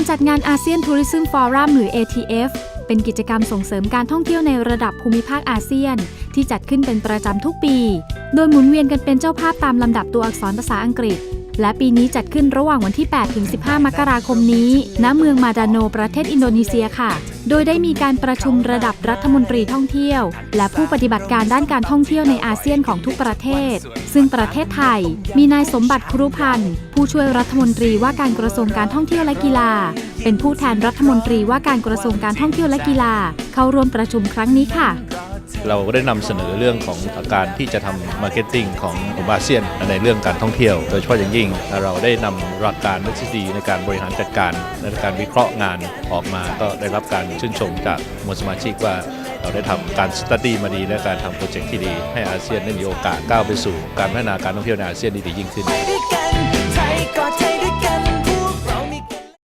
การจัดงานอาเซียนทัวริซึมฟอรัมหรือ ATF เป็นกิจกรรมส่งเสริมการท่องเที่ยวในระดับภูมิภาคอาเซียน ที่จัดขึ้นเป็นประจำทุกปี โดยหมุนเวียนกันเป็นเจ้าภาพตามลำดับตัวอักษรภาษาอังกฤษ และปีนี้จัดขึ้นระหว่างวันที่ 8 ถึง 15 มกราคมนี้ ณ เมืองมาดาโน ประเทศอินโดนีเซียค่ะ โดยได้มีการประชุมระดับรัฐมนตรีท่องเที่ยว และผู้ปฏิบัติการด้านการท่องเที่ยวในอาเซียนของทุกประเทศ ซึ่งประเทศไทย มีนายสมบัติครุพันธ์ผู้ช่วยรัฐมนตรีว่าการกระทรวงการท่องเที่ยวและกีฬา เป็นผู้แทนรัฐมนตรีว่าการกระทรวงการท่องเที่ยวและกีฬา เข้าร่วมประชุมครั้งนี้ค่ะ เราก็ได้นำเสนอเรื่องของการที่จะทำมาร์เก็ตติ้งของกลุ่มอาเซียนในเรื่องการท่องเที่ยว โดยเฉพาะอย่างยิ่ง เราได้นำหลักการและทฤษฎีในการบริหารจัดการและการวิเคราะห์งานออกมาก็ได้รับการชื่นชมจากมวลสมาชิกว่าเราได้ทำการสตัดดี้มาดี และการทำโปรเจกต์ที่ดี ให้อาเซียนได้มีโอกาสก้าวไปสู่การพัฒนาการท่องเที่ยวในอาเซียนได้ดียิ่งขึ้น